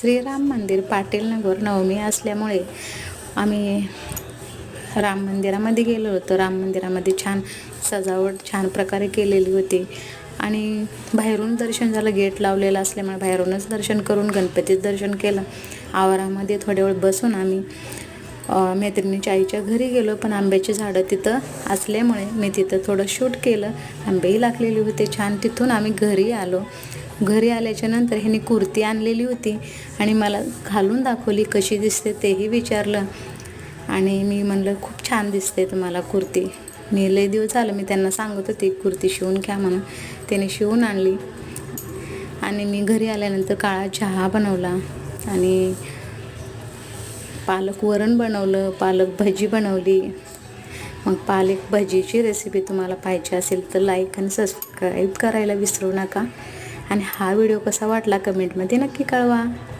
श्रीराम मंदिर पाटील नगर नवमी असल्यामुळे आम्ही राम मंदिरामध्ये गेलो होतो. राम मंदिरामध्ये छान सजावट छान प्रकारे केलेली होती. आणि बाहेरून दर्शन झालं गेट लावलेलं असल्यामुळे बाहेरूनच दर्शन करून गणपतीचं दर्शन केलं. आवारामध्ये थोड्या वेळ बसून आम्ही मैत्रिणीच्या आईच्या घरी गेलो पण आंब्याची झाडं तिथं असल्यामुळे मी तिथं थोडं शूट केलं. आंबेही लागलेली होते छान. तिथून आम्ही घरी आलो. घरी आल्याच्यानंतर ह्याने कुर्ती आणलेली होती आणि मला घालून दाखवली कशी दिसते तेही विचारलं. आणि मी म्हणलं खूप छान दिसते तुम्हाला कुर्ती. मी लय दिवस झालं मी त्यांना सांगत होते कुर्ती शिवून घ्या म्हणून. त्याने शिवून आणली. आणि मी घरी आल्यानंतर काळा चहा बनवला. आणि पालक वरण बनवलं पालक भजी बनवली. मग पालक भजीची रेसिपी तुम्हाला पाहिजे असेल तर लाईक आणि सबस्क्राईब करायला विसरू नका. आणि हा व्हिडिओ कसा वाटला कमेंटमध्ये नक्की कळवा.